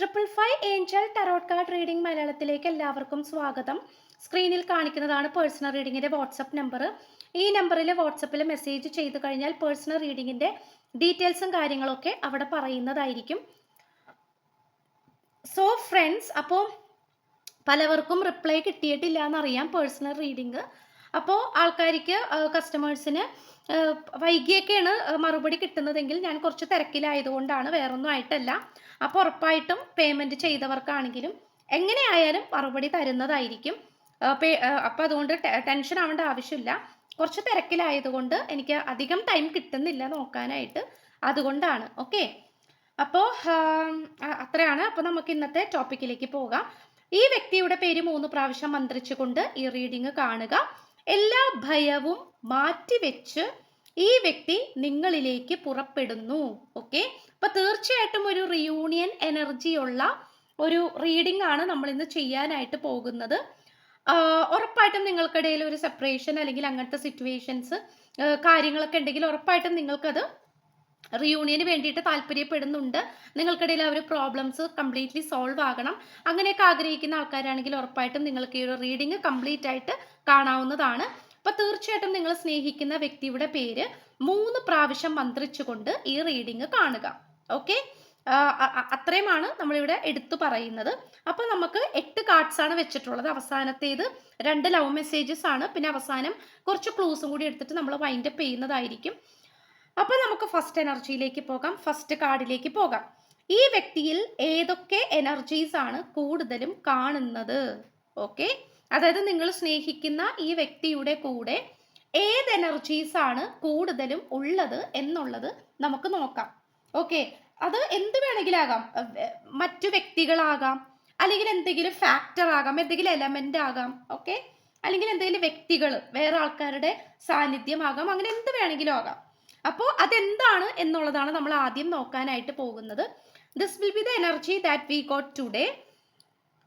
Triple five angel tarot card reading മലയാളത്തിലേക്ക് എല്ലാവർക്കും സ്വാഗതം. സ്ക്രീനിൽ കാണിക്കുന്നതാണ് പേഴ്സണൽ റീഡിങ്ങിന്റെ വാട്സപ്പ് നമ്പർ ഈ നമ്പറിൽ വാട്സപ്പിൽ മെസ്സേജ് ചെയ്ത് കഴിഞ്ഞാൽ പേഴ്സണൽ റീഡിങ്ങിന്റെ ഡീറ്റെയിൽസും കാര്യങ്ങളൊക്കെ അവിടെ പറയുന്നതായിരിക്കും. സോ ഫ്രണ്ട്സ് അപ്പോൾ പലവർക്കും റിപ്ലൈ കിട്ടിയിട്ടില്ല എന്നറിയാം പേഴ്സണൽ റീഡിങ് അപ്പോൾ ആൾക്കാർക്ക് കസ്റ്റമേഴ്സിന് വൈകിയൊക്കെയാണ് മറുപടി കിട്ടുന്നതെങ്കിൽ ഞാൻ കുറച്ച് തിരക്കിലായതുകൊണ്ടാണ് വേറൊന്നും ആയിട്ടല്ല. അപ്പോൾ ഉറപ്പായിട്ടും പേയ്മെന്റ് ചെയ്തവർക്കാണെങ്കിലും എങ്ങനെയായാലും മറുപടി തരുന്നതായിരിക്കും. അപ്പോൾ അതുകൊണ്ട് ടെൻഷൻ ആവേണ്ട ആവശ്യമില്ല. കുറച്ച് തിരക്കിലായതുകൊണ്ട് എനിക്ക് അധികം ടൈം കിട്ടുന്നില്ല നോക്കാനായിട്ട്. അതുകൊണ്ടാണ്. ഓക്കെ അപ്പോൾ അത്രയാണ്. അപ്പോൾ നമുക്ക് ഇന്നത്തെ ടോപ്പിക്കിലേക്ക് പോകാം. ഈ വ്യക്തിയുടെ പേര് മൂന്ന് പ്രാവശ്യം മന്ത്രിച്ചുകൊണ്ട് ഈ റീഡിങ് കാണുക. എല്ലാ ഭയവും മാറ്റിവെച്ച് ഈ വ്യക്തി നിങ്ങളിലേക്ക് പുറപ്പെടുന്നു. ഓക്കെ അപ്പൊ തീർച്ചയായിട്ടും ഒരു റിയൂണിയൻ എനർജി ഉള്ള ഒരു റീഡിംഗ് ആണ് നമ്മൾ ഇന്ന് ചെയ്യാനായിട്ട് പോകുന്നത്. ഉറപ്പായിട്ടും നിങ്ങൾക്കിടയിൽ ഒരു സെപ്പറേഷൻ അല്ലെങ്കിൽ അങ്ങനത്തെ സിറ്റുവേഷൻസ് കാര്യങ്ങളൊക്കെ ഉണ്ടെങ്കിൽ ഉറപ്പായിട്ടും നിങ്ങൾക്കത് റിയൂണിയന് വേണ്ടിയിട്ട് താല്പര്യപ്പെടുന്നുണ്ട്. നിങ്ങൾക്കിടയിൽ ആ ഒരു പ്രോബ്ലംസ് കംപ്ലീറ്റ്ലി സോൾവ് ആകണം. അങ്ങനെയൊക്കെ ആഗ്രഹിക്കുന്ന ആൾക്കാരാണെങ്കിൽ ഉറപ്പായിട്ടും നിങ്ങൾക്ക് ഈ ഒരു റീഡിംഗ് കംപ്ലീറ്റ് ആയിട്ട് കാണാവുന്നതാണ്. അപ്പോൾ തീർച്ചയായിട്ടും നിങ്ങൾ സ്നേഹിക്കുന്ന വ്യക്തിയുടെ പേര് മൂന്ന് പ്രാവശ്യം മന്ത്രിച്ചുകൊണ്ട് ഈ റീഡിംഗ് കാണുക. ഓക്കെ അത്രയുമാണ് നമ്മളിവിടെ എടുത്തു പറയുന്നത്. അപ്പോൾ നമുക്ക് എട്ട് കാർഡ്സ് ആണ് വെച്ചിട്ടുള്ളത്. അവസാനത്തേത് രണ്ട് ലവ് മെസ്സേജസ് ആണ്. പിന്നെ അവസാനം കുറച്ച് ക്ലൂസും കൂടി എടുത്തിട്ട് നമ്മൾ വൈൻഡപ്പ് ചെയ്യുന്നതായിരിക്കും. അപ്പോൾ നമുക്ക് ഫസ്റ്റ് എനർജിയിലേക്ക് പോകാം. ഫസ്റ്റ് കാർഡിലേക്ക് പോകാം. ഈ വ്യക്തിയിൽ ഏതൊക്കെ എനർജീസ് ആണ് കൂടുതലും കാണുന്നത്? ഓക്കെ അതായത് നിങ്ങൾ സ്നേഹിക്കുന്ന ഈ വ്യക്തിയുടെ കൂടെ ഏത് എനർജീസ് ആണ് കൂടുതലും ഉള്ളത് എന്നുള്ളത് നമുക്ക് നോക്കാം. ഓക്കെ അത് എന്ത് വേണമെങ്കിലാകാം? മറ്റു വ്യക്തികളാകാം. അല്ലെങ്കിൽ എന്തെങ്കിലും ഫാക്ടർ ആകാം. എന്തെങ്കിലും എലമെന്റ് ആകാം. ഓക്കെ അല്ലെങ്കിൽ എന്തെങ്കിലും വ്യക്തികൾ വേറെ ആൾക്കാരുടെ സാന്നിധ്യമാകാം അങ്ങനെ എന്ത് വേണമെങ്കിലും ആകാം. അപ്പോൾ അതെന്താണ് എന്നുള്ളതാണ് നമ്മൾ ആദ്യം നോക്കാനായിട്ട് പോകുന്നത്. This will be the energy that we got today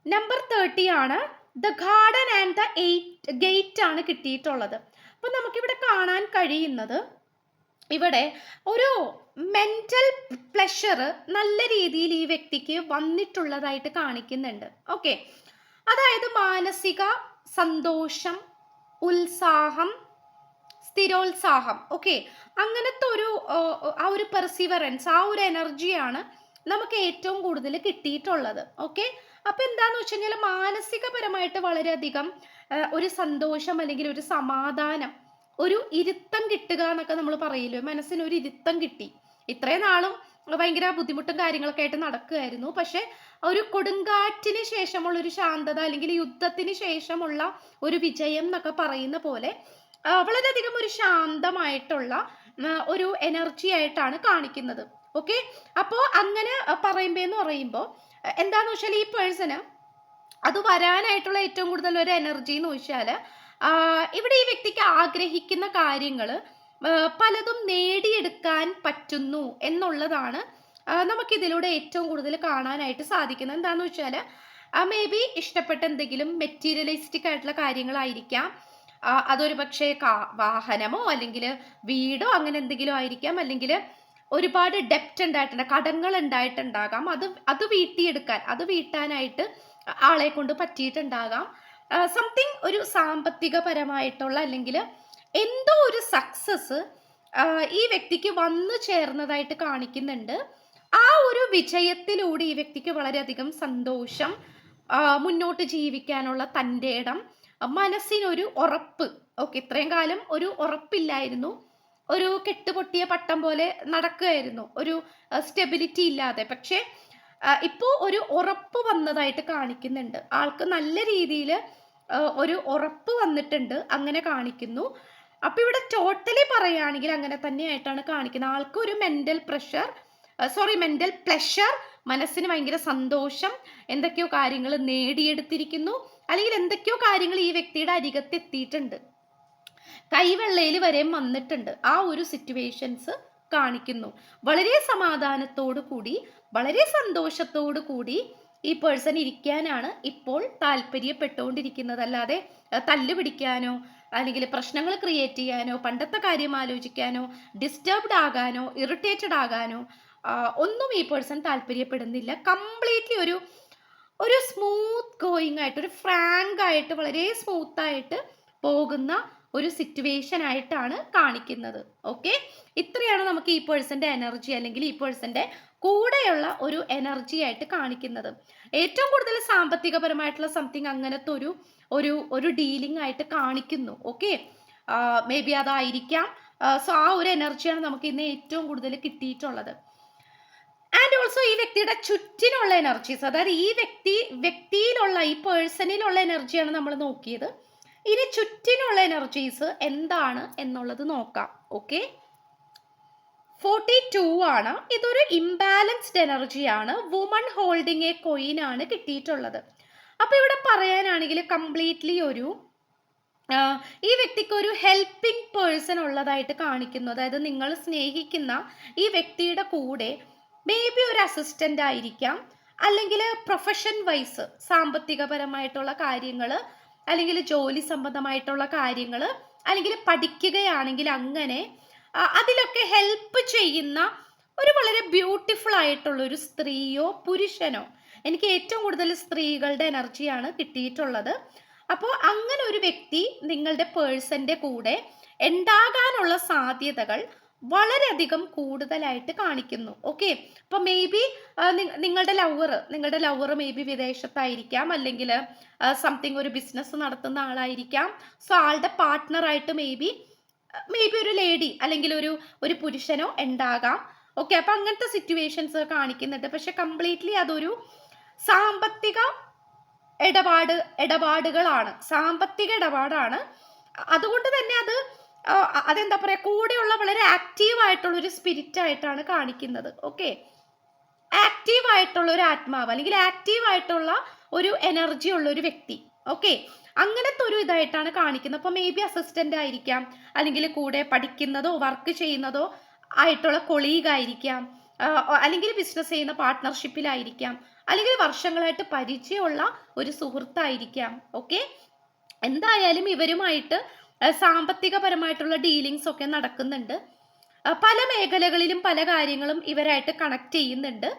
number thirty ആണ് the garden and the eight gate ആണ് കിട്ടിയിട്ടുള്ളത്. അപ്പോൾ നമുക്കിവിടെ കാണാൻ കഴിയുന്നത് ഇവിടെ ഒരു മെന്റൽ പ്ലഷർ നല്ല രീതിയിൽ ഈ വ്യക്തിക്ക് വന്നിട്ടുള്ളതായിട്ട് കാണിക്കുന്നുണ്ട്. ഓക്കെ അതായത് മാനസിക സന്തോഷം ഉത്സാഹം സ്ഥിരോത്സാഹം. ഓക്കെ അങ്ങനത്തെ ഒരു ആ, ഒരു പെർസിവറൻസ് ആ ഒരു എനർജിയാണ് നമുക്ക് ഏറ്റവും കൂടുതൽ കിട്ടിയിട്ടുള്ളത്. ഓക്കെ അപ്പൊ എന്താന്ന് വെച്ച് കഴിഞ്ഞാൽ മാനസികപരമായിട്ട് വളരെയധികം ഒരു സന്തോഷം അല്ലെങ്കിൽ ഒരു സമാധാനം ഒരു ഇരുത്തം കിട്ടുക എന്നൊക്കെ നമ്മൾ പറയില്ലേ? മനസ്സിന് ഒരു ഇരുത്തം കിട്ടി. ഇത്രയും നാളും ഭയങ്കര ബുദ്ധിമുട്ടും കാര്യങ്ങളൊക്കെ ആയിട്ട് നടക്കുകയായിരുന്നു. പക്ഷെ ഒരു കൊടുങ്കാറ്റിന് ശേഷമുള്ള ഒരു ശാന്തത അല്ലെങ്കിൽ യുദ്ധത്തിന് ശേഷമുള്ള ഒരു വിജയം എന്നൊക്കെ പറയുന്ന പോലെ വളരെയധികം ഒരു ശാന്തമായിട്ടുള്ള ഒരു എനർജി ആയിട്ടാണ് കാണിക്കുന്നത്. ഓക്കെ അപ്പോ അങ്ങനെ പറയുമ്പോ എന്ന് പറയുമ്പോൾ എന്താന്ന് വെച്ചാൽ ഈ പേഴ്സണ് അത് വരാനായിട്ടുള്ള ഏറ്റവും കൂടുതൽ ഒരു എനർജി എന്ന് വെച്ചാൽ ഇവിടെ ഈ വ്യക്തിക്ക് ആഗ്രഹിക്കുന്ന കാര്യങ്ങൾ പലതും നേടിയെടുക്കാൻ പറ്റുന്നു എന്നുള്ളതാണ് നമുക്കിതിലൂടെ ഏറ്റവും കൂടുതൽ കാണാനായിട്ട് സാധിക്കുന്നത്. എന്താണെന്ന് വെച്ചാൽ മേ ബി ഇഷ്ടപ്പെട്ട എന്തെങ്കിലും മെറ്റീരിയലിസ്റ്റിക് ആയിട്ടുള്ള കാര്യങ്ങളായിരിക്കാം. അതൊരു പക്ഷേ വാഹനമോ അല്ലെങ്കിൽ വീടോ അങ്ങനെ എന്തെങ്കിലും ആയിരിക്കാം. അല്ലെങ്കിൽ ഒരുപാട് ഡെപ്റ്റ് ഉണ്ടായിട്ടുണ്ട് കടങ്ങൾ ഉണ്ടായിട്ടുണ്ടാകാം. അത് അത് വീട്ടിയെടുക്കാൻ അത് വീട്ടാനായിട്ട് ആളെ കൊണ്ട് പറ്റിയിട്ടുണ്ടാകാം. സംതിങ് ഒരു സാമ്പത്തികപരമായിട്ടുള്ള അല്ലെങ്കിൽ എന്തോ ഒരു സക്സസ് ഈ വ്യക്തിക്ക് വന്നു ചേർന്നതായിട്ട് കാണിക്കുന്നുണ്ട്. ആ ഒരു വിജയത്തിലൂടെ ഈ വ്യക്തിക്ക് വളരെയധികം സന്തോഷം മുന്നോട്ട് ജീവിക്കാനുള്ള തന്റെ ഇടം. മനസ്സിനൊരു ഉറപ്പ്. ഓക്കെ ഇത്രയും കാലം ഒരു ഉറപ്പില്ലായിരുന്നു. ഒരു കെട്ടുപൊട്ടിയ പട്ടം പോലെ നടക്കുകയായിരുന്നു. ഒരു സ്റ്റെബിലിറ്റി ഇല്ലാതെ. പക്ഷേ ഇപ്പോൾ ഒരു ഉറപ്പ് വന്നതായിട്ട് കാണിക്കുന്നുണ്ട്. ആൾക്ക് നല്ല രീതിയിൽ ഒരു ഉറപ്പ് വന്നിട്ടുണ്ട് അങ്ങനെ കാണിക്കുന്നു. അപ്പൊ ഇവിടെ ടോട്ടലി പറയുകയാണെങ്കിൽ അങ്ങനെ തന്നെയായിട്ടാണ് കാണിക്കുന്നത്. ആൾക്ക് ഒരു mental pressure sorry mental pleasure മനസ്സിന് ഭയങ്കര സന്തോഷം എന്തൊക്കെയോ കാര്യങ്ങൾ നേടിയെടുത്തിരിക്കുന്നു. അല്ലെങ്കിൽ എന്തൊക്കെയോ കാര്യങ്ങൾ ഈ വ്യക്തിയുടെ അരികത്ത് എത്തിയിട്ടുണ്ട്. കൈവെള്ളയിൽ വരെ വന്നിട്ടുണ്ട്. ആ ഒരു സിറ്റുവേഷൻസ് കാണിക്കുന്നു. വളരെ സമാധാനത്തോടു കൂടി വളരെ സന്തോഷത്തോടു കൂടി ഈ പേഴ്സൺ ഇരിക്കാനാണ് ഇപ്പോൾ താല്പര്യപ്പെട്ടുകൊണ്ടിരിക്കുന്നത് അല്ലാതെ തല്ലുപിടിക്കാനോ തല്ല് പിടിക്കാനോ അല്ലെങ്കിൽ പ്രശ്നങ്ങൾ ക്രിയേറ്റ് ചെയ്യാനോ പണ്ടത്തെ കാര്യം ആലോചിക്കാനോ ഡിസ്റ്റർബ്ഡ് ആകാനോ ഇറിറ്റേറ്റഡ് ആകാനോ ഒന്നും ഈ പേഴ്സൺ താല്പര്യപ്പെടുന്നില്ല. കംപ്ലീറ്റ്ലി ഒരു ഒരു സ്മൂത്ത് ഗോയിങ് ആയിട്ട് ഒരു ഫ്രാങ്ക് ആയിട്ട് വളരെ സ്മൂത്ത് ആയിട്ട് പോകുന്ന ഒരു സിറ്റുവേഷൻ ആയിട്ടാണ് കാണിക്കുന്നത്. ഓക്കെ ഇത്രയാണ് നമുക്ക് ഈ പേഴ്സന്റെ എനർജി അല്ലെങ്കിൽ ഈ പേഴ്സന്റെ കൂടെയുള്ള ഒരു എനർജി ആയിട്ട് കാണിക്കുന്നത്. ഏറ്റവും കൂടുതൽ സാമ്പത്തികപരമായിട്ടുള്ള സംതിങ് അങ്ങനത്തെ ഒരു ഒരു ഒരു ഡീലിംഗ് ആയിട്ട് കാണിക്കുന്നു. ഓക്കെ മേ ബി അതായിരിക്കാം. സോ ആ ഒരു എനർജിയാണ് നമുക്ക് ഇന്ന് ഏറ്റവും കൂടുതൽ കിട്ടിയിട്ടുള്ളത്. ആൻഡ് ഓൾസോ ഈ വ്യക്തിയുടെ ചുറ്റിനുള്ള എനർജീസ് അതായത് ഈ വ്യക്തി വ്യക്തിയിലുള്ള ഈ പേഴ്സണിലുള്ള എനർജിയാണ് നമ്മൾ നോക്കിയത്. ഇനി ചുറ്റിനുള്ള എനർജീസ് എന്താണ് എന്നുള്ളത് നോക്കാം. ഓക്കെ ഫോർട്ടി ടു ആണ്. ഇതൊരു ഇംബാലൻസ്ഡ് എനർജിയാണ് വുമൺ ഹോൾഡിംഗ് എ കൊയിൻ ആണ് കിട്ടിയിട്ടുള്ളത്. അപ്പോൾ ഇവിടെ പറയാനാണെങ്കിൽ കംപ്ലീറ്റ്ലി ഒരു ഈ വ്യക്തിക്ക് ഒരു ഹെൽപ്പിംഗ് പേഴ്സൺ ഉള്ളതായിട്ട് കാണിക്കുന്നു. അതായത് നിങ്ങൾ സ്നേഹിക്കുന്ന ഈ വ്യക്തിയുടെ കൂടെ മേ ബി ഒരു അസിസ്റ്റന്റ് ആയിരിക്കാം. അല്ലെങ്കിൽ പ്രൊഫഷൻ വൈസ് സാമ്പത്തികപരമായിട്ടുള്ള കാര്യങ്ങൾ അല്ലെങ്കിൽ ജോലി സംബന്ധമായിട്ടുള്ള കാര്യങ്ങൾ അല്ലെങ്കിൽ പഠിക്കുകയാണെങ്കിൽ അങ്ങനെ അതിലൊക്കെ ഹെൽപ്പ് ചെയ്യുന്ന ഒരു വളരെ ബ്യൂട്ടിഫുൾ ആയിട്ടുള്ള ഒരു സ്ത്രീയോ പുരുഷനോ എനിക്ക് ഏറ്റവും കൂടുതൽ സ്ത്രീകളുടെ എനർജിയാണ് കിട്ടിയിട്ടുള്ളത്. അപ്പോൾ അങ്ങനെ ഒരു വ്യക്തി നിങ്ങളുടെ പേഴ്സന്റെ കൂടെ ഉണ്ടാകാനുള്ള സാധ്യതകൾ വളരെയധികം കൂടുതലായിട്ട് കാണിക്കുന്നു. ഓക്കെ അപ്പോൾ മേ ബി നിങ്ങളുടെ ലവർ നിങ്ങളുടെ ലവർ മേ ബി വിദേശത്തായിരിക്കാം. അല്ലെങ്കിൽ സംതിങ് ഒരു ബിസിനസ് നടത്തുന്ന ആളായിരിക്കാം. സോ ആളുടെ പാർട്ട്ണറായിട്ട് മേ ബി മേ ബി ഒരു ലേഡി അല്ലെങ്കിൽ ഒരു ഒരു പുരുഷനോ ഉണ്ടാകാം. ഓക്കെ അപ്പം അങ്ങനത്തെ സിറ്റുവേഷൻസ് കാണിക്കുന്നുണ്ട്. പക്ഷെ കംപ്ലീറ്റ്ലി അതൊരു സാമ്പത്തിക ഇടപാട് ഇടപാടുകളാണ്. സാമ്പത്തിക ഇടപാടാണ്. അതുകൊണ്ട് തന്നെ അത് അതെന്താ പറയാ? കൂടെയുള്ള വളരെ ആക്റ്റീവ് ആയിട്ടുള്ള ഒരു സ്പിരിറ്റ് ആയിട്ടാണ് കാണിക്കുന്നത്. ഓക്കെ ആക്റ്റീവ് ആയിട്ടുള്ള ഒരു ആത്മാവ് അല്ലെങ്കിൽ ആക്റ്റീവ് ആയിട്ടുള്ള ഒരു എനർജി ഉള്ള ഒരു വ്യക്തി. ഓക്കെ അങ്ങനത്തെ ഒരു ഇതായിട്ടാണ് കാണിക്കുന്നത്. അപ്പോൾ മേ ബി അസിസ്റ്റന്റ് ആയിരിക്കാം. അല്ലെങ്കിൽ കൂടെ പഠിക്കുന്നതോ വർക്ക് ചെയ്യുന്നതോ ആയിട്ടുള്ള കൊളീഗ് ആയിരിക്കാം. അല്ലെങ്കിൽ ബിസിനസ് ചെയ്യുന്ന പാർട്ട്ണർഷിപ്പിലായിരിക്കാം അല്ലെങ്കിൽ വർഷങ്ങളായിട്ട് പരിചയമുള്ള ഒരു സുഹൃത്തായിരിക്കാം. ഓക്കെ എന്തായാലും ഇവരുമായിട്ട് സാമ്പത്തികപരമായിട്ടുള്ള ഡീലിങ്സ് ഒക്കെ നടക്കുന്നുണ്ട്. പല മേഖലകളിലും പല കാര്യങ്ങളും ഇവരായിട്ട് കണക്ട് ചെയ്യുന്നുണ്ട്.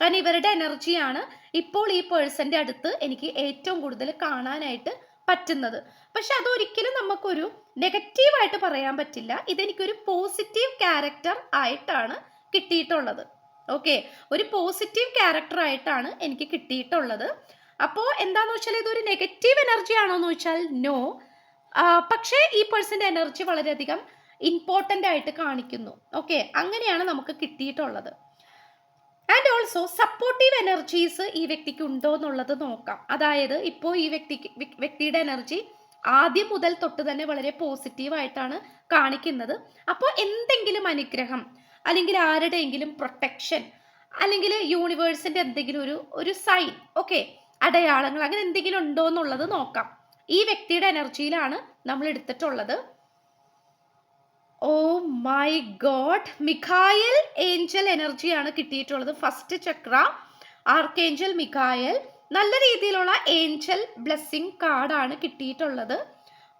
കാരണം ഇവരുടെ എനർജിയാണ് ഇപ്പോൾ ഈ പേഴ്സന്റെ അടുത്ത് എനിക്ക് ഏറ്റവും കൂടുതൽ കാണാനായിട്ട് പറ്റുന്നത്. പക്ഷെ അതൊരിക്കലും നമുക്കൊരു നെഗറ്റീവായിട്ട് പറയാൻ പറ്റില്ല. ഇതെനിക്കൊരു പോസിറ്റീവ് ക്യാരക്ടർ ആയിട്ടാണ് കിട്ടിയിട്ടുള്ളത്. ഓക്കെ ഒരു പോസിറ്റീവ് ക്യാരക്ടർ ആയിട്ടാണ് എനിക്ക് കിട്ടിയിട്ടുള്ളത്. അപ്പോൾ എന്താന്ന് വെച്ചാൽ ഇതൊരു നെഗറ്റീവ് എനർജി ആണോ എന്ന് വെച്ചാൽ നോ പക്ഷേ ഈ പേഴ്സന്റെ എനർജി വളരെയധികം ഇമ്പോർട്ടന്റ് ആയിട്ട് കാണിക്കുന്നു. ഓക്കെ അങ്ങനെയാണ് നമുക്ക് കിട്ടിയിട്ടുള്ളത്. ആൻഡ് ഓൾസോ സപ്പോർട്ടീവ് എനർജീസ് ഈ വ്യക്തിക്ക് ഉണ്ടോ എന്നുള്ളത് നോക്കാം. അതായത് ഇപ്പോൾ ഈ വ്യക്തിക്ക് വ്യക്തിയുടെ എനർജി ആദ്യം മുതൽ തൊട്ട് തന്നെ വളരെ പോസിറ്റീവായിട്ടാണ് കാണിക്കുന്നത്. അപ്പോൾ എന്തെങ്കിലും അനുഗ്രഹം അല്ലെങ്കിൽ ആരുടെയെങ്കിലും പ്രൊട്ടക്ഷൻ അല്ലെങ്കിൽ യൂണിവേഴ്സിന്റെ എന്തെങ്കിലും ഒരു ഒരു സൈൻ ഓക്കെ അടയാളങ്ങൾ അങ്ങനെ എന്തെങ്കിലും ഉണ്ടോ എന്നുള്ളത് നോക്കാം. ഈ വ്യക്തിയുടെ എനർജിയിലാണ് നമ്മൾ എടുത്തിട്ടുള്ളത്. Oh my God Michael angel എനർജിയാണ് കിട്ടിയിട്ടുള്ളത്. First chakra archangel Michael. നല്ല രീതിയിലുള്ള ഏഞ്ചൽ ബ്ലെസ്സിങ് കാർഡാണ് കിട്ടിയിട്ടുള്ളത്.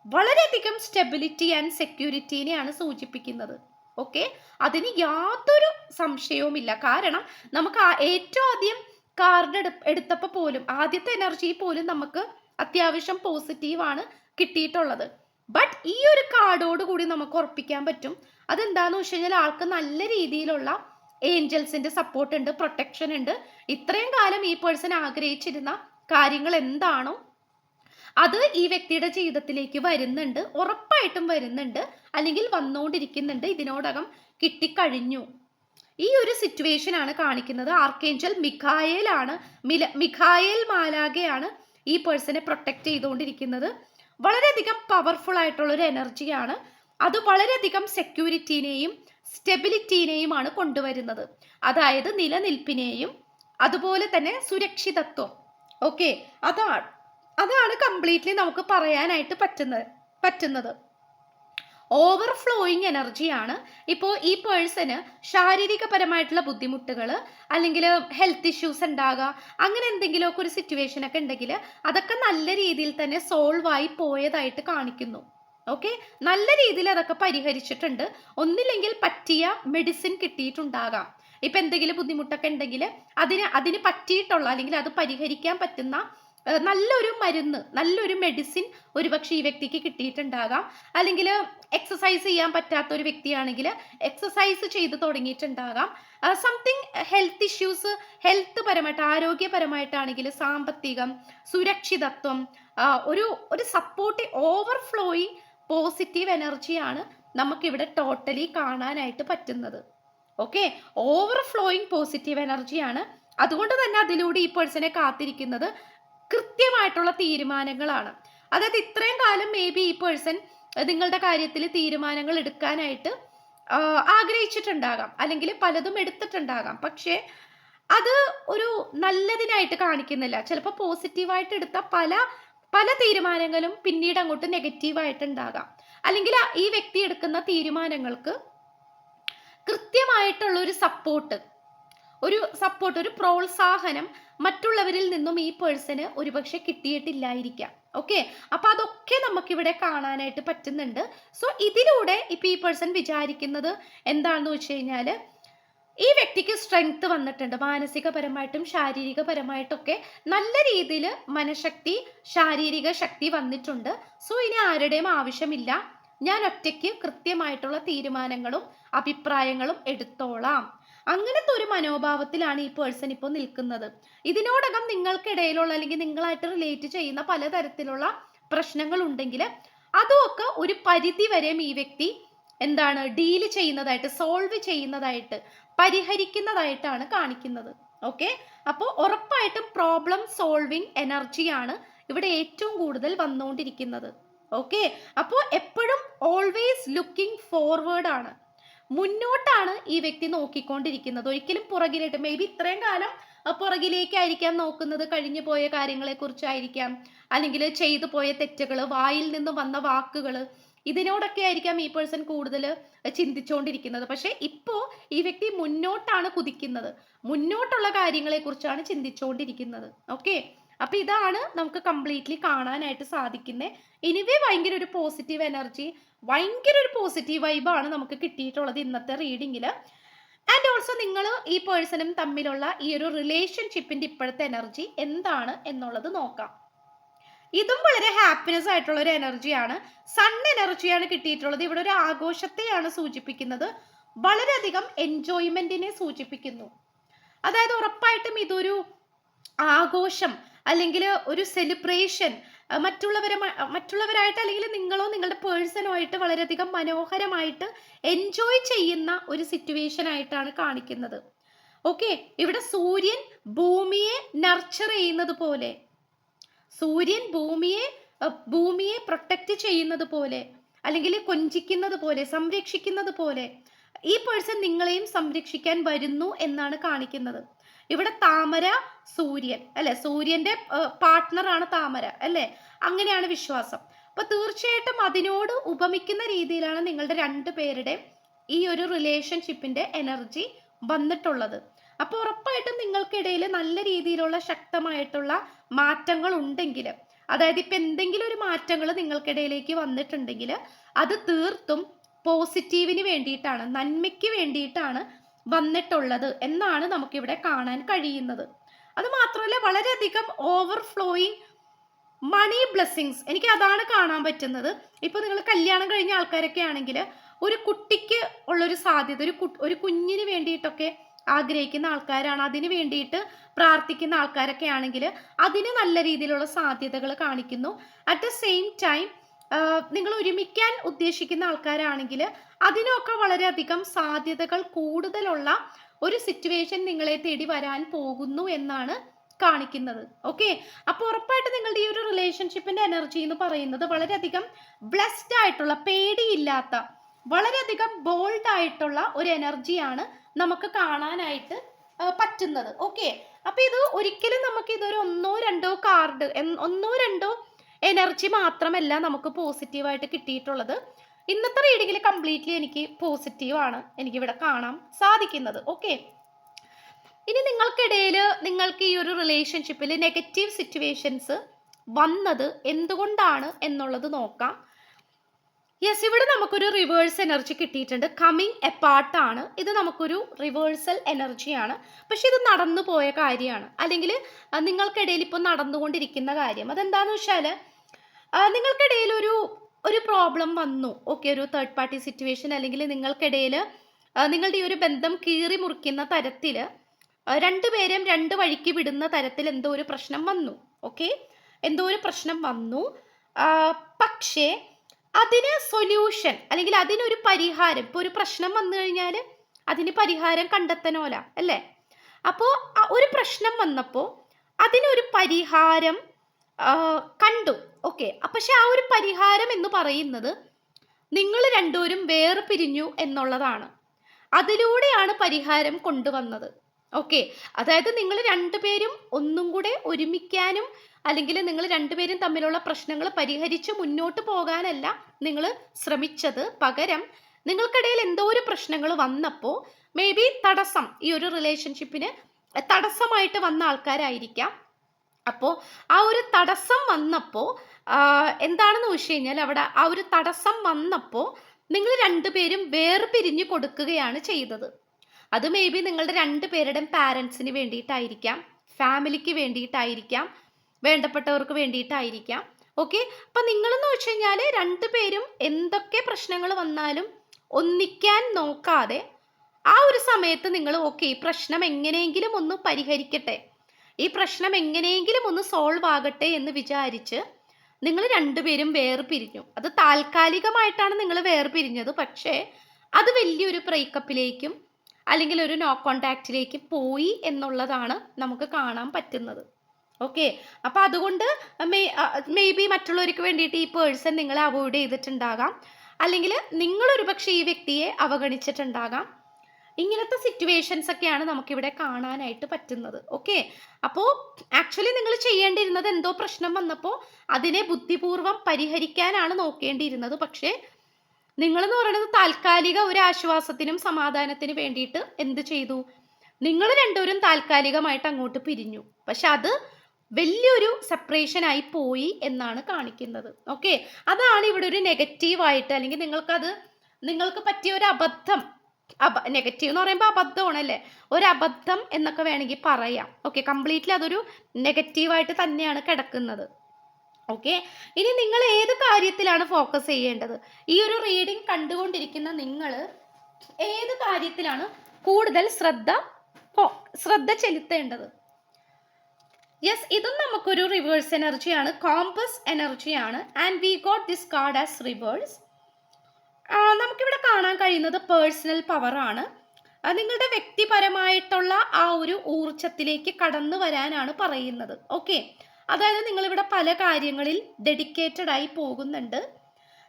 വളരെയധികം സ്റ്റെബിലിറ്റി ആൻഡ് സെക്യൂരിറ്റീനെയാണ് സൂചിപ്പിക്കുന്നത്. ഓക്കെ അതിന് യാതൊരു സംശയവുമില്ല. കാരണം നമുക്ക് ഏറ്റവും ആദ്യം കാർഡ് എടുത്തപ്പോൾ പോലും ആദ്യത്തെ എനർജി പോലും നമുക്ക് അത്യാവശ്യം പോസിറ്റീവാണ് കിട്ടിയിട്ടുള്ളത്. ബട്ട് ഈ ഒരു കാർഡോട് കൂടി നമുക്ക് ഉറപ്പിക്കാൻ പറ്റും. അതെന്താന്ന് വെച്ച് കഴിഞ്ഞാൽ ആൾക്ക് നല്ല രീതിയിലുള്ള ഏഞ്ചൽസിന്റെ സപ്പോർട്ട് ഉണ്ട് പ്രൊട്ടക്ഷൻ ഉണ്ട്. ഇത്രയും കാലം ഈ പേഴ്സൺ ആഗ്രഹിച്ചിരുന്ന കാര്യങ്ങൾ എന്താണോ അത് ഈ വ്യക്തിയുടെ ജീവിതത്തിലേക്ക് വരുന്നുണ്ട് ഉറപ്പായിട്ടും വരുന്നുണ്ട് അല്ലെങ്കിൽ വന്നുകൊണ്ടിരിക്കുന്നുണ്ട് ഇതിനോടകം കിട്ടിക്കഴിഞ്ഞു. ഈ ഒരു സിറ്റുവേഷൻ ആണ് കാണിക്കുന്നത്. ആർക്കേഞ്ചൽ മിഖായേലാണ് മില മിഖായേൽ മാലാഗയാണ് ഈ പേഴ്സണെ പ്രൊട്ടക്ട് ചെയ്തുകൊണ്ടിരിക്കുന്നത് വളരെയധികം പവർഫുൾ ആയിട്ടുള്ള ഒരു എനർജിയാണ്. അത് വളരെയധികം സെക്യൂരിറ്റീനെയും സ്റ്റെബിലിറ്റീനെയുമാണ് കൊണ്ടുവരുന്നത്. അതായത് നിലനിൽപ്പിനെയും അതുപോലെ തന്നെ സുരക്ഷിതത്വം. ഓക്കെ അതാണ് അതാണ് കംപ്ലീറ്റ്ലി നമുക്ക് പറയാനായിട്ട് പറ്റുന്നത് പറ്റുന്നത്. ഓവർഫ്ലോയിങ് എനർജിയാണ് ഇപ്പോൾ ഈ പേഴ്സന് ശാരീരികപരമായിട്ടുള്ള ബുദ്ധിമുട്ടുകൾ അല്ലെങ്കിൽ ഹെൽത്ത് ഇഷ്യൂസ് ഉണ്ടാകുക അങ്ങനെ എന്തെങ്കിലുമൊക്കെ ഒരു സിറ്റുവേഷൻ ഒക്കെ ഉണ്ടെങ്കിൽ അതൊക്കെ നല്ല രീതിയിൽ തന്നെ സോൾവ് ആയി പോയതായിട്ട് കാണിക്കുന്നു. ഓക്കെ നല്ല രീതിയിൽ അതൊക്കെ പരിഹരിച്ചിട്ടുണ്ട്. ഒന്നില്ലെങ്കിൽ പറ്റിയ മെഡിസിൻ കിട്ടിയിട്ടുണ്ടാകാം. ഇപ്പം എന്തെങ്കിലും ബുദ്ധിമുട്ടൊക്കെ ഉണ്ടെങ്കിൽ അതിന് അതിന് പറ്റിയിട്ടുള്ള അല്ലെങ്കിൽ അത് പരിഹരിക്കാൻ പറ്റുന്ന നല്ലൊരു മരുന്ന് നല്ലൊരു മെഡിസിൻ ഒരുപക്ഷെ ഈ വ്യക്തിക്ക് കിട്ടിയിട്ടുണ്ടാകാം. അല്ലെങ്കിൽ എക്സസൈസ് ചെയ്യാൻ പറ്റാത്ത ഒരു വ്യക്തിയാണെങ്കിൽ എക്സസൈസ് ചെയ്ത് തുടങ്ങിയിട്ടുണ്ടാകാം. സംതിങ് ഹെൽത്ത് ഇഷ്യൂസ് ഹെൽത്ത് പരമായിട്ട് ആരോഗ്യപരമായിട്ടാണെങ്കിൽ സാമ്പത്തികം സുരക്ഷിതത്വം ഒരു ഒരു സപ്പോർട്ട് ഓവർഫ്ലോയിങ് പോസിറ്റീവ് എനർജിയാണ് നമുക്കിവിടെ ടോട്ടലി കാണാനായിട്ട് പറ്റുന്നത്. ഓക്കെ ഓവർഫ്ലോയിങ് പോസിറ്റീവ് എനർജിയാണ് അതുകൊണ്ട് തന്നെ അതിലൂടെ ഈ പേഴ്സണെ കാത്തിരിക്കുന്നത്. കൃത്യമായിട്ടുള്ള തീരുമാനങ്ങളാണ്. അതായത് ഇത്രയും കാലം മേ ബി ഈ പേഴ്സൺ നിങ്ങളുടെ കാര്യത്തിൽ തീരുമാനങ്ങൾ എടുക്കാനായിട്ട് ആഗ്രഹിച്ചിട്ടുണ്ടാകാം. അല്ലെങ്കിൽ പലതും എടുത്തിട്ടുണ്ടാകാം. പക്ഷേ അത് ഒരു നല്ലതിനായിട്ട് കാണിക്കുന്നില്ല. ചിലപ്പോൾ പോസിറ്റീവായിട്ട് എടുത്ത പല പല തീരുമാനങ്ങളും പിന്നീട് അങ്ങോട്ട് നെഗറ്റീവായിട്ടുണ്ടാകാം അല്ലെങ്കിൽ ഈ വ്യക്തി എടുക്കുന്ന തീരുമാനങ്ങൾക്ക് കൃത്യമായിട്ടുള്ള ഒരു സപ്പോർട്ട് ഒരു സപ്പോർട്ട് ഒരു പ്രോത്സാഹനം മറ്റുള്ളവരിൽ നിന്നും ഈ പേഴ്സന് ഒരുപക്ഷെ കിട്ടിയിട്ടില്ലായിരിക്കാം. ഓക്കെ അപ്പൊ അതൊക്കെ നമുക്കിവിടെ കാണാനായിട്ട് പറ്റുന്നുണ്ട്. സോ ഇതിലൂടെ ഇപ്പൊ ഈ പേഴ്സൺ വിചാരിക്കുന്നത് എന്താണെന്ന് വെച്ച് കഴിഞ്ഞാൽ ഈ വ്യക്തിക്ക് സ്ട്രെങ്ത് വന്നിട്ടുണ്ട്. മാനസികപരമായിട്ടും ശാരീരികപരമായിട്ടൊക്കെ നല്ല രീതിയിൽ മനഃശക്തി ശാരീരിക ശക്തി വന്നിട്ടുണ്ട്. സോ ഇനി ആരുടെയും ആവശ്യമില്ല. ഞാൻ ഒറ്റയ്ക്ക് കൃത്യമായിട്ടുള്ള തീരുമാനങ്ങളും അഭിപ്രായങ്ങളും എടുത്തോളാം. അങ്ങനത്തെ ഒരു മനോഭാവത്തിലാണ് ഈ പേഴ്സൺ ഇപ്പോൾ നിൽക്കുന്നത്. ഇതിനോടകം നിങ്ങൾക്കിടയിലുള്ള അല്ലെങ്കിൽ നിങ്ങളായിട്ട് റിലേറ്റ് ചെയ്യുന്ന പലതരത്തിലുള്ള പ്രശ്നങ്ങൾ ഉണ്ടെങ്കിൽ അതുമൊക്കെ ഒരു പരിധി വരെയും ഈ വ്യക്തി എന്താണ് ഡീൽ ചെയ്യുന്നതായിട്ട് സോൾവ് ചെയ്യുന്നതായിട്ട് പരിഹരിക്കുന്നതായിട്ടാണ് കാണിക്കുന്നത്. ഓക്കെ അപ്പോൾ ഉറപ്പായിട്ടും പ്രോബ്ലം സോൾവിങ് എനർജിയാണ് ഇവിടെ ഏറ്റവും കൂടുതൽ വന്നുകൊണ്ടിരിക്കുന്നത്. ഓക്കെ അപ്പോൾ എപ്പോഴും ഓൾവേസ് ലുക്കിംഗ് ഫോർവേഡ് ആണ്. മുന്നോട്ടാണ് ഈ വ്യക്തി നോക്കിക്കൊണ്ടിരിക്കുന്നത്. ഒരിക്കലും പുറകിലേക്ക് മേ ബി ഇത്രയും കാലം പുറകിലേക്കായിരിക്കാം നോക്കുന്നത്. കഴിഞ്ഞു പോയ കാര്യങ്ങളെ കുറിച്ചായിരിക്കാം അല്ലെങ്കിൽ ചെയ്തു പോയ തെറ്റുകൾ വായിൽ നിന്ന് വന്ന വാക്കുകൾ ഇതിനോടൊക്കെ ആയിരിക്കാം ഈ പേഴ്സൺ കൂടുതൽ ചിന്തിച്ചുകൊണ്ടിരിക്കുന്നത് പക്ഷേ ഇപ്പോൾ ഈ വ്യക്തി മുന്നോട്ടാണ് കുതിക്കുന്നത്. മുന്നോട്ടുള്ള കാര്യങ്ങളെ കുറിച്ചാണ് ചിന്തിച്ചുകൊണ്ടിരിക്കുന്നത് ഓക്കെ അപ്പൊ ഇതാണ് നമുക്ക് കംപ്ലീറ്റ്ലി കാണാനായിട്ട് സാധിക്കുന്നത് എനിവേ ഭയങ്കര ഒരു പോസിറ്റീവ് എനർജി ഭയങ്കര ഒരു പോസിറ്റീവ് വൈബാണ് നമുക്ക് കിട്ടിയിട്ടുള്ളത് ഇന്നത്തെ റീഡിങ്ങിൽ ആൻഡ് ഓൾസോ നിങ്ങൾ ഈ പേഴ്സണും തമ്മിലുള്ള ഈ ഒരു റിലേഷൻഷിപ്പിന്റെ ഇപ്പോഴത്തെ എനർജി എന്താണ് എന്നുള്ളത് നോക്കാം. ഇതും വളരെ ഹാപ്പിനെസ് ആയിട്ടുള്ള ഒരു എനർജിയാണ് സൺ എനർജിയാണ് കിട്ടിയിട്ടുള്ളത്. ഇവിടെ ഒരു ആഘോഷത്തെയാണ് സൂചിപ്പിക്കുന്നത്. വളരെയധികം എൻജോയ്മെന്റിനെ സൂചിപ്പിക്കുന്നു. അതായത് ഉറപ്പായിട്ടും ഇതൊരു ആഘോഷം അല്ലെങ്കിൽ ഒരു സെലിബ്രേഷൻ മറ്റുള്ളവരെ മറ്റുള്ളവരായിട്ട് അല്ലെങ്കിൽ നിങ്ങളോ നിങ്ങളുടെ പേഴ്സണോ ആയിട്ട് വളരെയധികം മനോഹരമായിട്ട് എൻജോയ് ചെയ്യുന്ന ഒരു സിറ്റുവേഷൻ ആയിട്ടാണ് കാണിക്കുന്നത്. ഓക്കെ ഇവിടെ സൂര്യൻ ഭൂമിയെ നർച്ചർ ചെയ്യുന്നത് പോലെ. സൂര്യൻ ഭൂമിയെ ഭൂമിയെ പ്രൊട്ടക്റ്റ് ചെയ്യുന്നത് പോലെ. അല്ലെങ്കിൽ കൊഞ്ചിക്കുന്നത് പോലെ സംരക്ഷിക്കുന്നത് പോലെ. ഈ പേഴ്സൺ നിങ്ങളെയും സംരക്ഷിക്കാൻ വരുന്നു എന്നാണ് കാണിക്കുന്നത്. ഇവിടെ താമര സൂര്യൻ അല്ലെ? സൂര്യന്റെ പാർട്ട്ണറാണ് താമര അല്ലെ? അങ്ങനെയാണ് വിശ്വാസം. അപ്പൊ തീർച്ചയായിട്ടും അതിനോട് ഉപമിക്കുന്ന രീതിയിലാണ് നിങ്ങളുടെ രണ്ടു പേരുടെ ഈ ഒരു റിലേഷൻഷിപ്പിന്റെ എനർജി വന്നിട്ടുള്ളത്. അപ്പോൾ ഉറപ്പായിട്ടും നിങ്ങൾക്കിടയിൽ നല്ല രീതിയിലുള്ള ശക്തമായിട്ടുള്ള മാറ്റങ്ങൾ ഉണ്ടെങ്കിൽ അതായത് ഇപ്പം എന്തെങ്കിലും ഒരു മാറ്റങ്ങൾ നിങ്ങൾക്കിടയിലേക്ക് വന്നിട്ടുണ്ടെങ്കിൽ അത് തീർത്തും പോസിറ്റീവിന് വേണ്ടിയിട്ടാണ് നന്മയ്ക്ക് വേണ്ടിയിട്ടാണ് വന്നിട്ടുള്ളത് എന്നാണ് നമുക്കിവിടെ കാണാൻ കഴിയുന്നത്. അത് മാത്രമല്ല വളരെയധികം ഓവർഫ്ലോയിങ് മണി ബ്ലെസ്സിങ്സ് എനിക്ക് അതാണ് കാണാൻ പറ്റുന്നത്. ഇപ്പോൾ നിങ്ങൾ കല്യാണം കഴിഞ്ഞ ആൾക്കാരൊക്കെ ആണെങ്കിൽ ഒരു കുട്ടിക്ക് ഉള്ളൊരു സാധ്യത ഒരു ഒരു കുഞ്ഞിന് വേണ്ടിയിട്ടൊക്കെ ആഗ്രഹിക്കുന്ന ആൾക്കാരാണ്. അതിന് വേണ്ടിയിട്ട് പ്രാർത്ഥിക്കുന്ന ആൾക്കാരൊക്കെ ആണെങ്കിൽ അതിന് നല്ല രീതിയിലുള്ള സാധ്യതകൾ കാണിക്കുന്നു. അറ്റ് ദ സെയിം ടൈം നിങ്ങൾ ഒരുമിക്കാൻ ഉദ്ദേശിക്കുന്ന ആൾക്കാരാണെങ്കിൽ അതിനൊക്കെ വളരെയധികം സാധ്യതകൾ കൂടുതലുള്ള ഒരു സിറ്റുവേഷൻ നിങ്ങളെ തേടി വരാൻ പോകുന്നു എന്നാണ് കാണിക്കുന്നത്. ഓക്കെ അപ്പോൾ ഉറപ്പായിട്ട് നിങ്ങളുടെ ഈ ഒരു റിലേഷൻഷിപ്പിന്റെ എനർജി എന്ന് പറയുന്നത് വളരെയധികം ബ്ലെസ്ഡ് ആയിട്ടുള്ള പേടിയില്ലാത്ത വളരെയധികം ബോൾഡ് ആയിട്ടുള്ള ഒരു എനർജിയാണ് നമുക്ക് കാണാനായിട്ട് പറ്റുന്നത്. ഓക്കെ അപ്പൊ ഇത് ഒരിക്കലും നമുക്ക് ഇതൊരു ഒന്നോ രണ്ടോ കാർഡ് ഒന്നോ രണ്ടോ എനർജി മാത്രമല്ല നമുക്ക് പോസിറ്റീവായിട്ട് കിട്ടിയിട്ടുള്ളത്. ഇന്നത്തെ റീഡിങ്ങിൽ കംപ്ലീറ്റ്ലി എനിക്ക് പോസിറ്റീവ് ആണ് എനിക്ക് ഇവിടെ കാണാൻ സാധിക്കുന്നത്. ഓക്കെ. ഇനി നിങ്ങൾക്കിടയിൽ നിങ്ങൾക്ക് ഈ ഒരു റിലേഷൻഷിപ്പിൽ നെഗറ്റീവ് സിറ്റുവേഷൻസ് വന്നത് എന്തുകൊണ്ടാണ് എന്നുള്ളത് നോക്കാം. യെസ് ഇവിടെ നമുക്കൊരു റിവേഴ്സ് എനർജി കിട്ടിയിട്ടുണ്ട്. കമ്മിങ് എ ആണ്. ഇത് നമുക്കൊരു റിവേഴ്സൽ എനർജിയാണ് പക്ഷെ ഇത് നടന്നു പോയ കാര്യമാണ്. അല്ലെങ്കിൽ നിങ്ങൾക്കിടയിൽ ഇപ്പോൾ നടന്നുകൊണ്ടിരിക്കുന്ന കാര്യം. അതെന്താണെന്ന് വെച്ചാൽ നിങ്ങൾക്കിടയിൽ ഒരു ഒരു പ്രോബ്ലം വന്നു. ഓക്കെ ഒരു തേർഡ് പാർട്ടി സിറ്റുവേഷൻ അല്ലെങ്കിൽ നിങ്ങൾക്കിടയിൽ നിങ്ങളുടെ ഈ ഒരു ബന്ധം കീറി മുറിക്കുന്ന തരത്തിൽ രണ്ടുപേരും രണ്ട് വഴിക്ക് വിടുന്ന തരത്തിൽ എന്തോ ഒരു പ്രശ്നം വന്നു. ഓക്കെ എന്തോ ഒരു പ്രശ്നം വന്നു. പക്ഷേ അതിന് സൊല്യൂഷൻ അല്ലെങ്കിൽ അതിനൊരു പരിഹാരം ഇപ്പോൾ ഒരു പ്രശ്നം വന്നു കഴിഞ്ഞാൽ അതിന് പരിഹാരം കണ്ടെത്തണോല അല്ലേ? അപ്പോൾ ഒരു പ്രശ്നം വന്നപ്പോൾ അതിനൊരു പരിഹാരം കണ്ടു. ഓക്കെ പക്ഷെ ആ ഒരു പരിഹാരം എന്ന് പറയുന്നത് നിങ്ങൾ രണ്ടുപേരും വേർപിരിഞ്ഞു എന്നുള്ളതാണ്. അതിലൂടെയാണ് പരിഹാരം കൊണ്ടുവന്നത്. ഓക്കെ അതായത് നിങ്ങൾ രണ്ടുപേരും ഒന്നും കൂടെ ഒരുമിക്കാനും അല്ലെങ്കിൽ നിങ്ങൾ രണ്ടുപേരും തമ്മിലുള്ള പ്രശ്നങ്ങൾ പരിഹരിച്ച് മുന്നോട്ട് പോകാനല്ല നിങ്ങൾ ശ്രമിച്ചത്. പകരം നിങ്ങൾക്കിടയിൽ എന്തോ ഒരു പ്രശ്നങ്ങൾ വന്നപ്പോൾ മേ ബി തടസ്സം ഈ ഒരു റിലേഷൻഷിപ്പിന് തടസ്സമായിട്ട് വന്ന ആൾക്കാരായിരിക്കാം. അപ്പോൾ ആ ഒരു തടസ്സം വന്നപ്പോൾ എന്താണെന്ന് വെച്ച് കഴിഞ്ഞാൽ അവിടെ ആ ഒരു തടസ്സം വന്നപ്പോൾ നിങ്ങൾ രണ്ടുപേരും വേർപിരിഞ്ഞു കൊടുക്കുകയാണ് ചെയ്തത്. അത് മേ ബി നിങ്ങളുടെ രണ്ട് പേരുടെയും പാരൻസിന് വേണ്ടിയിട്ടായിരിക്കാം ഫാമിലിക്ക് വേണ്ടിയിട്ടായിരിക്കാം വേണ്ടപ്പെട്ടവർക്ക് വേണ്ടിയിട്ടായിരിക്കാം. ഓക്കെ അപ്പം നിങ്ങളെന്ന് വെച്ച് കഴിഞ്ഞാൽ രണ്ടുപേരും എന്തൊക്കെ പ്രശ്നങ്ങൾ വന്നാലും ഒന്നിക്കാൻ നോക്കാതെ ആ ഒരു സമയത്ത് നിങ്ങൾ ഓക്കെ ഈ പ്രശ്നം എങ്ങനെയെങ്കിലും ഒന്ന് പരിഹരിക്കട്ടെ. ഈ പ്രശ്നം എങ്ങനെയെങ്കിലും ഒന്ന് സോൾവ് ആകട്ടെ എന്ന് വിചാരിച്ച് നിങ്ങൾ രണ്ടുപേരും വേർപിരിഞ്ഞു. അത് താൽക്കാലികമായിട്ടാണ് നിങ്ങൾ വേർപിരിഞ്ഞത്. പക്ഷേ അത് വലിയൊരു ബ്രേക്കപ്പിലേക്കും അല്ലെങ്കിൽ ഒരു നോ കോണ്ടാക്റ്റിലേക്ക് പോയി എന്നുള്ളതാണ് നമുക്ക് കാണാൻ പറ്റുന്നത്. ഓക്കെ അപ്പം അതുകൊണ്ട് മേ മേ ബി മറ്റുള്ളവർക്ക് വേണ്ടിയിട്ട് ഈ പേഴ്സൺ നിങ്ങളെ അവോയ്ഡ് ചെയ്തിട്ടുണ്ടാകാം. അല്ലെങ്കിൽ നിങ്ങളൊരു പക്ഷേ ഈ വ്യക്തിയെ അവഗണിച്ചിട്ടുണ്ടാകാം. ഇങ്ങനത്തെ സിറ്റുവേഷൻസ് ഒക്കെയാണ് നമുക്കിവിടെ കാണാനായിട്ട് പറ്റുന്നത്. ഓക്കെ അപ്പോൾ ആക്ച്വലി നിങ്ങൾ ചെയ്യേണ്ടിയിരുന്നത് എന്തോ പ്രശ്നം വന്നപ്പോൾ അതിനെ ബുദ്ധിപൂർവം പരിഹരിക്കാനാണ് നോക്കേണ്ടിയിരുന്നത്. പക്ഷേ നിങ്ങളെന്ന് പറയുന്നത് താൽക്കാലിക ഒരു ആശ്വാസത്തിനും സമാധാനത്തിനും വേണ്ടിയിട്ട് എന്ത് ചെയ്തു? നിങ്ങൾ രണ്ടുപേരും താൽക്കാലികമായിട്ട് അങ്ങോട്ട് പിരിഞ്ഞു. പക്ഷെ അത് വലിയൊരു സെപ്പറേഷനായി പോയി എന്നാണ് കാണിക്കുന്നത്. ഓക്കെ അതാണ് ഇവിടെ ഒരു നെഗറ്റീവായിട്ട് അല്ലെങ്കിൽ നിങ്ങൾക്കത് നിങ്ങൾക്ക് പറ്റിയ ഒരു അബദ്ധം അബ നെഗറ്റീവ് എന്ന് പറയുമ്പോൾ അബദ്ധമാണല്ലേ? ഒരു അബദ്ധം എന്നൊക്കെ വേണമെങ്കിൽ പറയാം. ഓക്കെ കംപ്ലീറ്റ്ലി അതൊരു നെഗറ്റീവായിട്ട് തന്നെയാണ് കിടക്കുന്നത്. ഓക്കെ ഇനി നിങ്ങൾ ഏത് കാര്യത്തിലാണ് ഫോക്കസ് ചെയ്യേണ്ടത്? ഈ ഒരു റീഡിംഗ് കണ്ടുകൊണ്ടിരിക്കുന്ന നിങ്ങൾ ഏത് കാര്യത്തിലാണ് കൂടുതൽ ശ്രദ്ധ ശ്രദ്ധ ചെലുത്തേണ്ടത്? യെസ് ഇതും നമുക്കൊരു റിവേഴ്സ് എനർജിയാണ് കോമ്പസ് എനർജിയാണ് and we got this card as reverse നമുക്കിവിടെ കാണാൻ കഴിയുന്നത് പേഴ്സണൽ പവറാണ് നിങ്ങളുടെ വ്യക്തിപരമായിട്ടുള്ള ആ ഒരു ഊർജത്തിലേക്ക് കടന്നു വരാനാണ് പറയുന്നത്. ഓക്കെ അതായത് നിങ്ങളിവിടെ പല കാര്യങ്ങളിൽ ഡെഡിക്കേറ്റഡ് ആയി പോകുന്നുണ്ട്.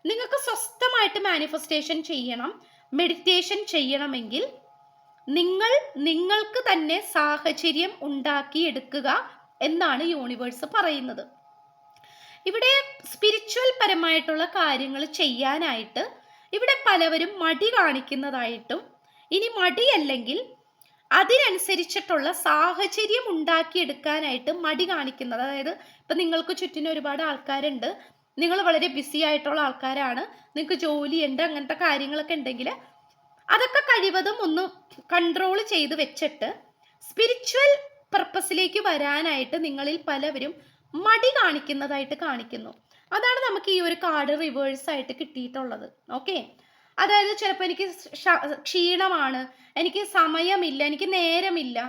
നിങ്ങൾക്ക് സ്വസ്ഥമായിട്ട് മാനിഫെസ്റ്റേഷൻ ചെയ്യണം മെഡിറ്റേഷൻ ചെയ്യണമെങ്കിൽ നിങ്ങൾ നിങ്ങൾക്ക് തന്നെ സാഹചര്യം ഉണ്ടാക്കിയെടുക്കുക എന്നാണ് യൂണിവേഴ്സ് പറയുന്നത്. ഇവിടെ സ്പിരിച്വൽ പരമായിട്ടുള്ള കാര്യങ്ങൾ ചെയ്യാനായിട്ട് ഇവിടെ പലവരും മടി കാണിക്കുന്നതായിട്ടും ഇനി മടിയല്ലെങ്കിൽ അതിനനുസരിച്ചിട്ടുള്ള സാഹചര്യം ഉണ്ടാക്കിയെടുക്കാനായിട്ട് മടി കാണിക്കുന്നത്. അതായത് ഇപ്പം നിങ്ങൾക്ക് ചുറ്റിനും ഒരുപാട് ആൾക്കാരുണ്ട്. നിങ്ങൾ വളരെ ബിസി ആയിട്ടുള്ള ആൾക്കാരാണ്. നിങ്ങൾക്ക് ജോലിയുണ്ട് അങ്ങനത്തെ കാര്യങ്ങളൊക്കെ ഉണ്ടെങ്കിൽ അതൊക്കെ കഴിവതും ഒന്ന് കൺട്രോൾ ചെയ്ത് വെച്ചിട്ട് സ്പിരിച്വൽ പർപ്പസിലേക്ക് വരാനായിട്ട് നിങ്ങളിൽ പലവരും മടി കാണിക്കുന്നതായിട്ട് കാണിക്കുന്നു. അതാണ് നമുക്ക് ഈ ഒരു കാർഡ് റിവേഴ്സ് ആയിട്ട് കിട്ടിയിട്ടുള്ളത്. ഓക്കെ അതായത് ചിലപ്പോൾ എനിക്ക് ക്ഷീണമാണ് എനിക്ക് സമയമില്ല എനിക്ക് നേരമില്ല.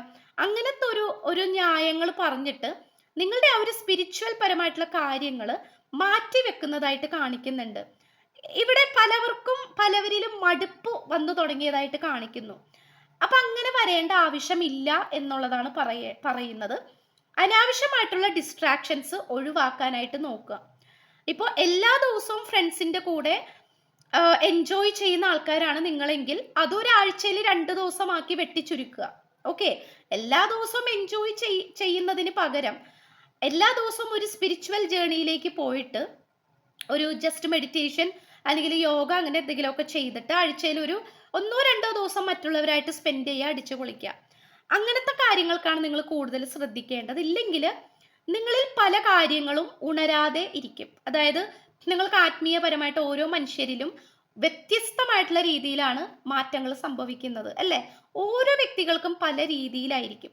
അങ്ങനത്തെ ഒരു ഒരു ന്യായങ്ങൾ പറഞ്ഞിട്ട് നിങ്ങളുടെ ആ ഒരു സ്പിരിച്വൽ പരമായിട്ടുള്ള കാര്യങ്ങൾ മാറ്റി വെക്കുന്നതായിട്ട് കാണിക്കുന്നുണ്ട്. ഇവിടെ പലവർക്കും പലവരിലും മടുപ്പ് വന്നു തുടങ്ങിയതായിട്ട് കാണിക്കുന്നു. അപ്പൊ അങ്ങനെ വരേണ്ട ആവശ്യമില്ല എന്നുള്ളതാണ് പറയ പറയുന്നത്. അനാവശ്യമായിട്ടുള്ള ഡിസ്ട്രാക്ഷൻസ് ഒഴിവാക്കാനായിട്ട് നോക്കുക. ഇപ്പോൾ എല്ലാ ദിവസവും ഫ്രണ്ട്സിന്റെ കൂടെ എൻജോയ് ചെയ്യുന്ന ആൾക്കാരാണ് നിങ്ങളെങ്കിൽ അതൊരാഴ്ചയിൽ രണ്ട് ദിവസമാക്കി വെട്ടിച്ചുരുക്കുക. ഓക്കെ എല്ലാ ദിവസവും എൻജോയ് ചെയ്യുന്നതിന് പകരം എല്ലാ ദിവസവും ഒരു സ്പിരിച്വൽ ജേണിയിലേക്ക് പോയിട്ട് ഒരു ജസ്റ്റ് മെഡിറ്റേഷൻ അല്ലെങ്കിൽ യോഗ അങ്ങനെ എന്തെങ്കിലുമൊക്കെ ചെയ്തിട്ട് ആഴ്ചയിൽ ഒരു ഒന്നോ രണ്ടോ ദിവസം മറ്റുള്ളവരായിട്ട് സ്പെൻഡ് ചെയ്യുക അടിച്ചു പൊളിക്കുക. അങ്ങനത്തെ കാര്യങ്ങൾക്കാണ് നിങ്ങൾ കൂടുതൽ ശ്രദ്ധിക്കേണ്ടത്. ഇല്ലെങ്കിൽ നിങ്ങളിൽ പല കാര്യങ്ങളും ഉണരാതെ ഇരിക്കും. അതായത് നിങ്ങൾക്ക് ആത്മീയപരമായിട്ട് ഓരോ മനുഷ്യരിലും വ്യത്യസ്തമായിട്ടുള്ള രീതിയിലാണ് മാറ്റങ്ങൾ സംഭവിക്കുന്നത് അല്ലേ? ഓരോ വ്യക്തികൾക്കും പല രീതിയിലായിരിക്കും.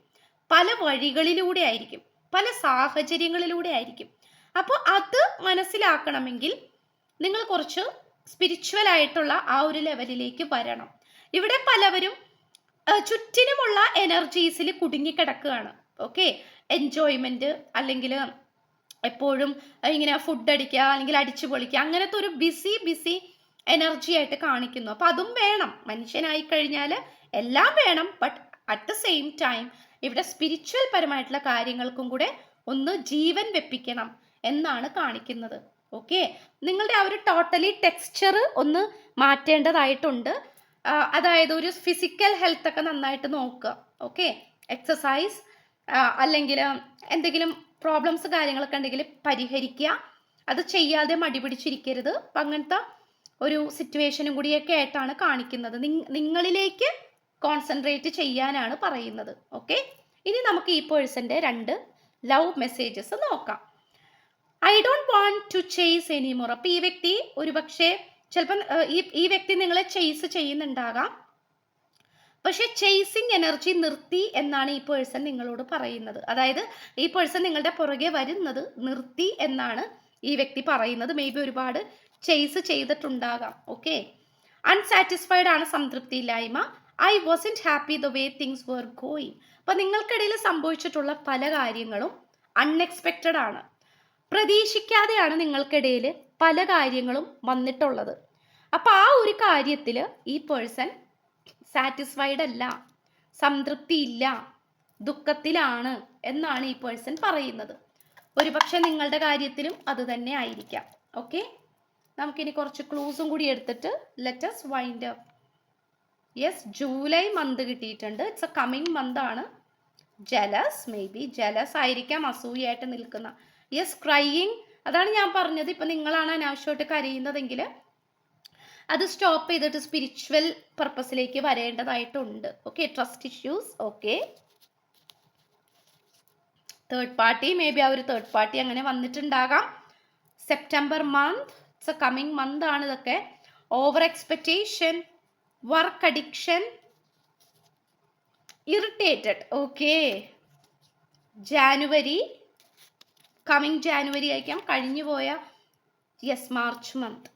പല വഴികളിലൂടെ ആയിരിക്കും. പല സാഹചര്യങ്ങളിലൂടെ ആയിരിക്കും. അപ്പോൾ അത് മനസ്സിലാക്കണമെങ്കിൽ നിങ്ങൾ കുറച്ച് സ്പിരിച്വൽ ആയിട്ടുള്ള ആ ഒരു ലെവലിലേക്ക് വരണം. ഇവിടെ പലവരും ചുറ്റിനുമുള്ള എനർജീസിൽ കുടുങ്ങിക്കിടക്കുകയാണ്. ഓക്കെ എൻജോയ്മെന്റ് അല്ലെങ്കിൽ എപ്പോഴും ഇങ്ങനെ ഫുഡ് അടിക്കുക അല്ലെങ്കിൽ അടിച്ചു പൊളിക്കുക അങ്ങനത്തെ ഒരു ബിസി ബിസി എനർജി ആയിട്ട് കാണിക്കുന്നു. അപ്പം അതും വേണം. മനുഷ്യനായി കഴിഞ്ഞാൽ എല്ലാം വേണം. But at the same time ഇവിടെ സ്പിരിച്വൽ പരമായിട്ടുള്ള കാര്യങ്ങൾക്കും കൂടെ ഒന്ന് ജീവൻ വെപ്പിക്കണം എന്നാണ് കാണിക്കുന്നത്. ഓക്കെ നിങ്ങളുടെ ആ ഒരു ടോട്ടലി ടെക്സ്ചർ ഒന്ന് മാറ്റേണ്ടതായിട്ടുണ്ട്. അതായത് ഒരു ഫിസിക്കൽ ഹെൽത്ത് ഒക്കെ നന്നായിട്ട് നോക്കുക. ഓക്കെ എക്സസൈസ് അല്ലെങ്കിൽ എന്തെങ്കിലും പ്രോബ്ലംസ് കാര്യങ്ങളൊക്കെ ഉണ്ടെങ്കിൽ പരിഹരിക്കുക. അത് ചെയ്യാതെ മടി പിടിച്ചിരിക്കരുത്. അപ്പം അങ്ങനത്തെ ഒരു സിറ്റുവേഷനും കൂടിയൊക്കെ ആയിട്ടാണ് കാണിക്കുന്നത്. നിങ്- നിങ്ങളിലേക്ക് കോൺസെൻട്രേറ്റ് ചെയ്യാനാണ് പറയുന്നത്. ഓക്കെ ഇനി നമുക്ക് ഈ പേഴ്സന്റെ രണ്ട് ലവ് മെസ്സേജസ് നോക്കാം. I don't want to chase anymore അപ്പം ഈ വ്യക്തി ഒരുപക്ഷെ ചിലപ്പം ഈ ഈ വ്യക്തി നിങ്ങളെ ചെയ്സ് ചെയ്യുന്നുണ്ടാകാം. പക്ഷെ ചേസിങ് എനർജി നിർത്തി എന്നാണ് ഈ പേഴ്സൺ നിങ്ങളോട് പറയുന്നത്. അതായത് ഈ പേഴ്സൺ നിങ്ങളുടെ പുറകെ വരുന്നത് നിർത്തി എന്നാണ് ഈ വ്യക്തി പറയുന്നത്. മേ ബി ഒരുപാട് ചേസ് ചെയ്തിട്ടുണ്ടാകാം. ഓക്കെ അൺസാറ്റിസ്ഫൈഡ് ആണ് സംതൃപ്തിയില്ലായ്മ. I wasn't happy the way things were going അപ്പം നിങ്ങൾക്കിടയിൽ സംഭവിച്ചിട്ടുള്ള പല കാര്യങ്ങളും അൺഎക്സ്പെക്റ്റഡ് ആണ്. പ്രതീക്ഷിക്കാതെയാണ് നിങ്ങൾക്കിടയിൽ പല കാര്യങ്ങളും വന്നിട്ടുള്ളത്. അപ്പോൾ ആ ഒരു കാര്യത്തിൽ ഈ പേഴ്സൺ സാറ്റിസ്ഫൈഡ് അല്ല. സംതൃപ്തിയില്ല. ദുഃഖത്തിലാണ് എന്നാണ് ഈ പേഴ്സൺ പറയുന്നത്. ഒരുപക്ഷെ നിങ്ങളുടെ കാര്യത്തിലും അത് തന്നെ ആയിരിക്കാം. ഓക്കെ നമുക്കിനി കുറച്ച് ക്ലൂസും കൂടി എടുത്തിട്ട് let's wind up yes July month കിട്ടിയിട്ടുണ്ട്. ഇറ്റ്സ് എ കമ്മിങ് മന്ത് ആണ്. ജലസ് മേ ബി ജലസ് ആയിരിക്കാം അസൂയായിട്ട് നിൽക്കുന്ന. യെസ് ക്രൈയിങ് അതാണ് ഞാൻ പറഞ്ഞത്. ഇപ്പം നിങ്ങളാണ് അനാവശ്യമായിട്ട് കരയുന്നതെങ്കിൽ അത് സ്റ്റോപ്പ് ചെയ്തിട്ട് സ്പിരിച്വൽ പർപ്പസിലേക്ക് വരേണ്ടതായിട്ടുണ്ട്. Okay trust issues okay third party maybe ആ ഒരു തേർഡ് പാർട്ടി അങ്ങനെ വന്നിട്ടുണ്ടാകാം. September month it's a coming month ആണ് ഇതൊക്കെ. Over expectation work addiction irritated okay January coming January ആയിരിക്കാം. കഴിഞ്ഞു പോയ യെസ് മാർച്ച് മന്ത്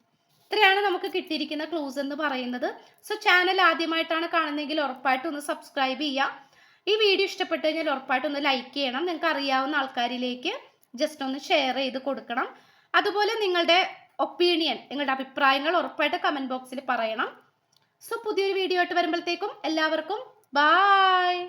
ഇത്രയാണ് നമുക്ക് കിട്ടിയിരിക്കുന്ന ക്ലൂസ് എന്ന് പറയുന്നത്. സോ ചാനൽ ആദ്യമായിട്ടാണ് കാണുന്നതെങ്കിൽ ഉറപ്പായിട്ടും ഒന്ന് സബ്സ്ക്രൈബ് ചെയ്യുക. ഈ വീഡിയോ ഇഷ്ടപ്പെട്ടു കഴിഞ്ഞാൽ ഉറപ്പായിട്ടും ഒന്ന് ലൈക്ക് ചെയ്യണം. നിങ്ങൾക്ക് അറിയാവുന്ന ആൾക്കാരിലേക്ക് ജസ്റ്റ് ഒന്ന് ഷെയർ ചെയ്ത് കൊടുക്കണം. അതുപോലെ നിങ്ങളുടെ ഒപ്പീനിയൻ നിങ്ങളുടെ അഭിപ്രായങ്ങൾ ഉറപ്പായിട്ട് കമന്റ് ബോക്സിൽ പറയണം. സോ പുതിയൊരു വീഡിയോ ആയിട്ട് വരുമ്പോഴത്തേക്കും എല്ലാവർക്കും ബായ്